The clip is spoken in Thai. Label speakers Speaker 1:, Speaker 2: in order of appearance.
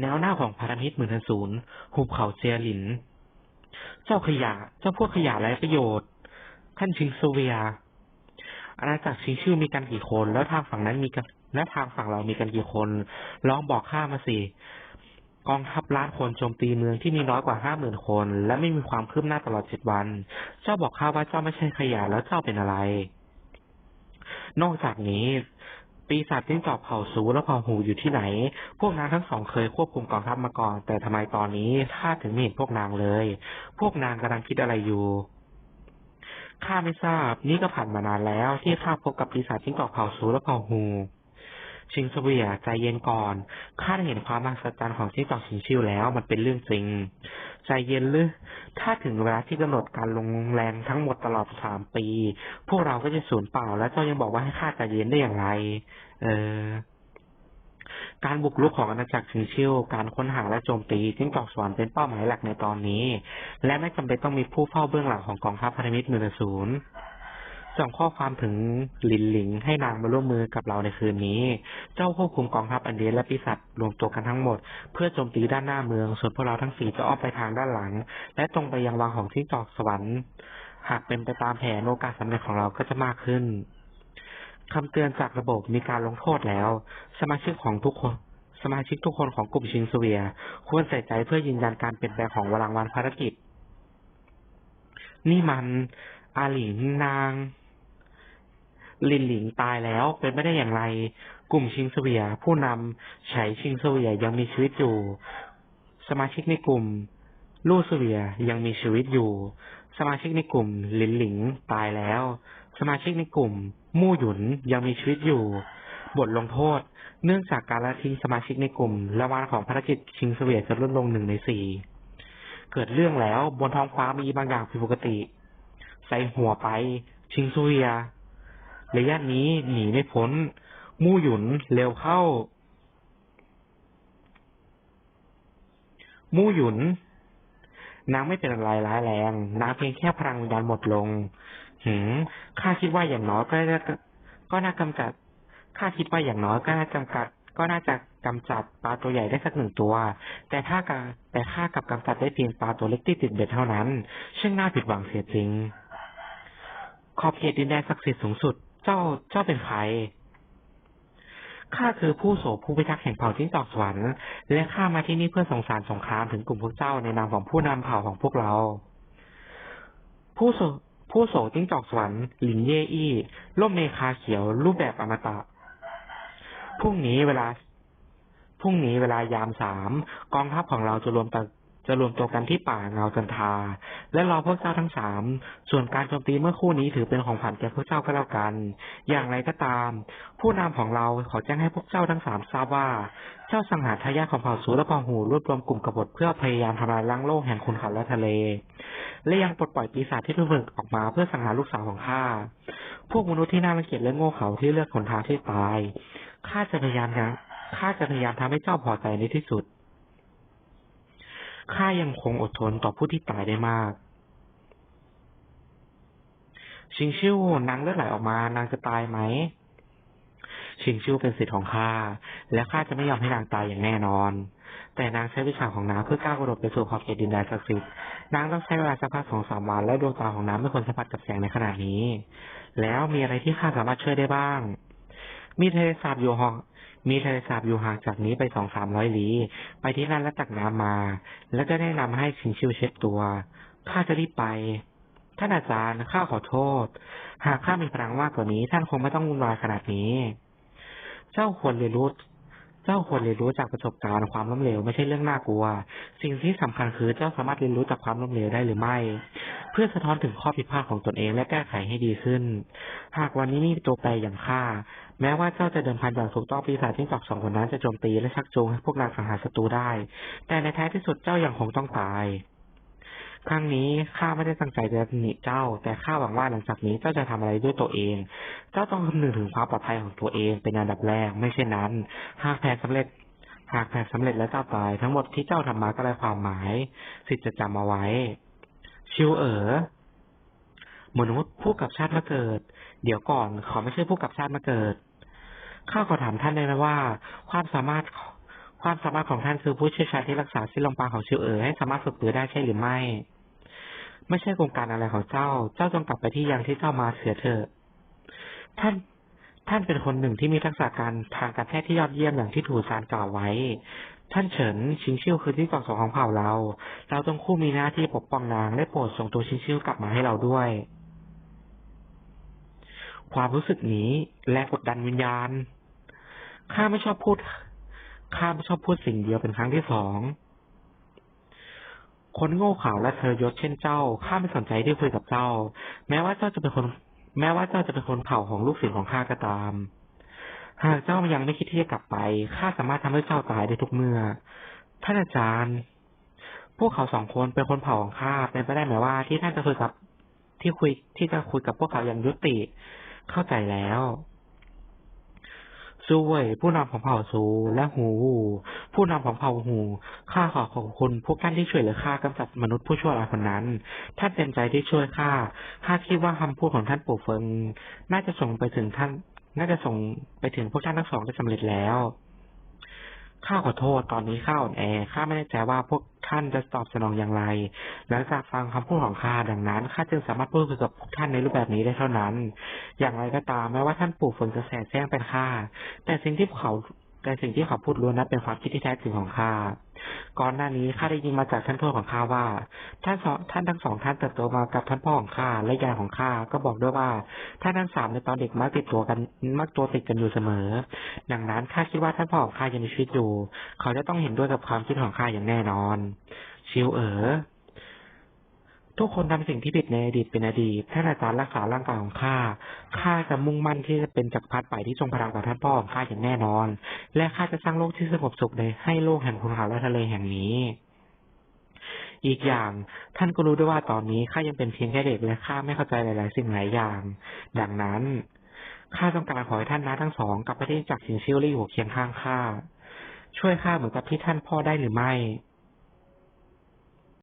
Speaker 1: แนวหน้าของพันธมิตรหมื่นศูนย์หุบเขาเจียหลิน เจ้าขยะ เจ้าพวกขยะไร้ประโยชน์ท่านชิงโซเวีย อาณาจักรชิงชื่อมีกันกี่คน แล้วทางฝั่งนั้นมีกันและทางฝั่งเรามีกันกี่คน ลองบอกข้ามาสิกองทัพล้านคนโจมตีเมืองที่มีน้อยกว่าห้าหมื่นคน และไม่มีความคืบหน้าตลอดเจ็ดวัน เจ้าบอกข้าว่าเจ้าไม่ใช่ขยะแล้วเจ้าเป็นอะไร นอกจากนี้ ปีศาจจิ้งจอกเผ่าซูและเผ่าหูอยู่ที่ไหน พวกนางทั้งสองเคยควบคุมกองทัพมาก่อน แต่ทำไมตอนนี้ข้าถึงไม่เห็นพวกนางเลย พวกนางกำลังคิดอะไรอยู่ข้าไม่ทราบ นี่ก็ผ่านมานานแล้ว ที่ข้าพบกับปีศาจจิ้งจอกเผ่าซูและเผ่าหูชิงเสวียใจเย็นก่อน ข้าได้เห็นความมหัศจรรย์ของจิ้งจอกชิงชิวแล้ว มันเป็นเรื่องจริง ใจเย็นหรือ ถ้าถึงเวลาที่กำหนดการลงแรงทั้งหมดตลอดสามปี พวกเราก็จะสูญเปล่า แล้วเจ้ายังบอกว่าให้ข้าใจเย็นได้อย่างไร เออการบุกรุกของอาณาจักรชิงชิวการค้นหาและโจมตีจิ้งจอกสวรรค์เป็นเป้าหมายหลักในตอนนี้ และไม่จำเป็นต้องมีผู้เฝ้าเบื้องหลังของกองทัพพันธมิตรหนึ่งศูนย์ ส่งข้อความถึงหลินหลิงให้นางมาร่วมมือกับเราในคืนนี้ เจ้าควบคุมกองทัพอันเดียและปีศาจรวมตัวกันทั้งหมด เพื่อโจมตีด้านหน้าเมือง ส่วนพวกเราทั้งสี่จะอ้อมไปทางด้านหลัง และตรงไปยังวังของจิ้งจอกสวรรค์ หากเป็นไปตามแผนโอกาสสำเร็จของเราก็จะมากขึ้นคำเตือนจากระบบมีการลงโทษแล้ว สมาชิกของทุกคนสมาชิกทุกคนของกลุ่มชิงเสวีย ควรใส่ใจเพื่อยืนยันการเปลี่ยนแปลงของวลังวันภารกิจ นี่มัน อาหลิงนาง ลินหลิงตายแล้วเป็นไม่ได้อย่างไร กลุ่มชิงเสวีย ผู้นำไฉชิงเสวียยังมีชีวิตอยู่ สมาชิกในกลุ่มลู่เสวียยังมีชีวิตอยู่ สมาชิกในกลุ่มหลินหลิงตายแล้ว สมาชิกในกลุ่ม มู่หยุนยังมีชีวิตอยู่ บทลงโทษ เนื่องจากการละทิ้งสมาชิกในกลุ่มละวันของภารกิจชิงเสวียจะลดลงหนึ่งในสี่เกิดเรื่องแล้วบนท้องฟ้ามีบางอย่างผิดปกติ ใส่หัวไป ชิงเสวีย ระยะนี้หนีไม่พ้น มู่หยุนเร็วเข้า มู่หยุน นางไม่เป็นอะไรร้ายแรง นางเพียงแค่พลังวิญญาณหมดลง หืมข้าคิดว่าอย่างน้อยก็น่าก็น่ากำจัดข้าคิดว่าอย่างน้อยก็น่าจำกัด ก็น่าจะกำจัดปลาตัวใหญ่ได้สักหนึ่งตัว แต่ถ้ากแต่ข้ากับกำจัดได้เพียงปลาตัวเล็กที่ติดเบ็ดเท่านั้น ช่างน่าผิดหวังเสียจริงขอบเขตดินแดนศักดิ์สิทธิ์สูงสุด เจ้าเจ้าเป็นใครข้าคือผู้โสผู้พิทักษ์แห่งเผ่าจิ้งจอกสวรรค์และข้ามาที่นี่เพื่อส่งสารสงครามถึงกลุ่มพวกเจ้าในนามของผู้นำเผ่าของพวกเรา ผู้โสผู้โสจิ้งจอกสวรรค์หลินเย่อี้ร่มเมคาเขียว รูปแบบอมตะพรุ่งนี้เวลาพรุ่งนี้เวลายามสามกองทัพของเราจะรวมตัว จะรวมตัวกันที่ป่าเงาจันทา และรอพวกเจ้าทั้งสาม ส่วนการโจมตีเมื่อคู่นี้ถือเป็นของขวัญแก่พวกเจ้าก็แล้วกัน อย่างไรก็ตาม ผู้นำของเราขอแจ้งให้พวกเจ้าทั้งสามทราบว่า เจ้าสังหารทายาทของเผ่าสูและเผ่าหูรวบรวมกลุ่มกบฏเพื่อพยายามทำลายล้างโลกแห่งคุณเขาและทะเล และยังปลดปล่อยปีศาจที่ถูกฝึกออกมาเพื่อสังหารลูกสาวของข้า พวกมนุษย์ที่น่ารังเกียจและโง่เขลาที่เลือกหนทางที่ตาย ข้าจะพยายามนะข้าจะพยายามทำให้เจ้าพอใจในที่สุด ข้ายังคงอดทนต่อผู้ที่ตายได้มากชิงชิวนางเลือดไหลออกมานางจะตายไหมชิงชิวเป็นสิทธิ์ของข้าและข้าจะไม่ยอมให้นางตายอย่างแน่นอน แต่นางใช้วิชาของนางเพื่อก้าวกระโดดไปสู่ขอบเขตดินแดนศักดิ์สิทธิ์นางต้องใช้เวลาสักพักสองสามวันและดวงตาของนางไม่ควรสัมผัสกับแสงในขณะนี้ แล้วมีอะไรที่ข้าสามารถช่วยได้บ้าง มีทะเลสาบอยู่ห่าง มีทะเลสาบอยู่ห่างจากนี้ไปสองสามร้อยลี้ ไปที่นั่นแล้วตักน้ำมา แล้วก็แนะนำให้ชิงชิวเช็ดตัวข้าจะรีบไป ท่านอาจารย์ข้าขอโทษ หากข้ามีพลังมากกว่านี้ ท่านคงไม่ต้องวุ่นวายขนาดนี้ เจ้าควรเรียนรู้เจ้าควรเรียนรู้จากประสบการณ์ความล้มเหลวไม่ใช่เรื่องน่ากลัว สิ่งที่สำคัญคือเจ้าสามารถเรียนรู้จากความล้มเหลวได้หรือไม่ เพื่อสะท้อนถึงข้อผิดพลาดของตนเองและแก้ไขให้ดีขึ้น หากวันนี้มีตัวแปรอย่างข้าแม้ว่าเจ้าจะเดินพันอย่างถูกต้องปีศาจที่จอกสองคนนั้นจะโจมตีและชักจูงให้พวกนางสังหารศัตรูได้ แต่ในท้ายที่สุดเจ้ายังคงต้องตายครั้งนี้ข้าไม่ได้ตั้งใจจะหนีเจ้า แต่ข้าหวังว่าหลังจากนี้เจ้าจะทำอะไรด้วยตัวเอง เจ้าต้องคำนึงถึงความปลอดภัยของตัวเองเป็นอันดับแรก ไม่เช่นนั้น หากแผนสำเร็จ หากแผนสำเร็จและเจ้าตาย ทั้งหมดที่เจ้าทำมาก็ไร้ความหมาย สิทธิ์จะจำเอาไว้ ชิวเอ๋อ มนุษย์ผู้กับชาติมาเกิด เดี๋ยวก่อนเขาไม่ใช่ผู้กับชาติมาเกิด ข้าขอถามท่านได้ไหมว่า ความสามารถความสามารถของท่านคือผู้เชี่ยวชาญที่รักษาสิลมปาณของชิวเอ๋อให้สามารถฝึกปือได้ใช่หรือไม่ ไม่ใช่โครงการอะไรของเจ้า เจ้าจงกลับไปที่ยังที่เจ้ามาเสียเถอะ ท่าน ท่านเป็นคนหนึ่งที่มีทักษะการทางการแพทย์ที่ยอดเยี่ยมอย่างที่ถูซานกล่าวไว้ ท่านเฉินชิงชิวคือที่เกาะสองของเผ่าเรา เราต้องคู่มีหน้าที่ปกป้องนางได้โปรดส่งตัวชิงชิวกลับมาให้เราด้วย ความรู้สึกนี้แรงกดดันวิญญาณ ข้าไม่ชอบพูด ข้าไม่ชอบพูดสิ่งเดียวเป็นครั้งที่สอง คนโง่เขลาและเธอยศเช่นเจ้า ข้าไม่สนใจที่คุยกับเจ้า แม้ว่าเจ้าจะเป็นคน แม้ว่าเจ้าจะเป็นคนเผ่าของลูกศิษย์ของข้าก็ตาม หากเจ้ายังไม่คิดที่จะกลับไป ข้าสามารถทำให้เจ้าตายได้ทุกเมื่อ ท่านอาจารย์ พวกเขาสองคนเป็นคนเผ่าของข้า เป็นไปได้ไหมว่าที่ท่านจะคุยกับที่คุยที่จะคุยกับพวกเขาอย่างยุติ เข้าใจแล้วซูเว่ยผู้นำของเผ่าซูและหูวูผู้นำของเผ่าหูข้าขอขอบคุณพวกท่านที่ช่วยเหลือข้ากำจัดมนุษย์ผู้ชั่วร้ายคนนั้น ท่านเต็มใจที่ช่วยข้าข้าคิดว่าคำพูดของท่านปู่เฟิง น่าจะส่งไปถึงท่าน น่าจะส่งไปถึงพวกท่านทั้งสองได้สำเร็จแล้ว ข้าขอโทษตอนนี้ข้าอ่อนแอข้าไม่แน่ใจว่าพวกท่านจะตอบสนองอย่างไร หลังจากฟังคำพูดของข้าดังนั้นข้าจึงสามารถพูดคุยกับพวกท่านในรูปแบบนี้ได้เท่านั้น อย่างไรก็ตามแม้ว่าท่านปู่ฝนจะแสแสร้งเป็นข้าแต่สิ่งที่เขา แต่สิ่งที่เขาพูดล้วนนั้นเป็นความคิดที่แท้จริงของข้า ก่อนหน้านี้ข้าได้ยินมาจากท่านพ่อของข้าว่า ท่านสองท่านทั้งสองท่านเติบโตมากับท่านพ่อของข้าและยายของข้าก็บอกด้วยว่าท่านทั้งสามในตอนเด็กมักติดตัวกันมักตัวติดกันอยู่เสมอ ดังนั้นข้าคิดว่าท่านพ่อของข้ายังมีชีวิตอยู่ เขาจะต้องเห็นด้วยกับความคิดของข้าอย่างแน่นอน ชิวเอ๋อ ทุกคนทำสิ่งที่ผิดในอดีตเป็นอดีตท่านอาจารย์รักษาร่างกายของข้า ข้าจะมุ่งมั่นที่จะเป็นจักรพรรดิใหม่ที่ทรงพลังกว่าท่านพ่อของข้าอย่างแน่นอน และข้าจะสร้างโลกที่สงบสุขในให้โลกแห่งภูเขาและทะเลแห่งนี้ อีกอย่างท่านก็รู้ด้วยว่าตอนนี้ข้ายังเป็นเพียงแค่เด็กและข้าไม่เข้าใจหลาย ๆ สิ่งหลายอย่าง ดังนั้นข้าต้องการขอให้ท่านนะทั้งสองกลับไปที่จักรสินชิวและอยู่เคียงข้างข้าช่วยข้าเหมือนกับที่ท่านพ่อได้หรือไม่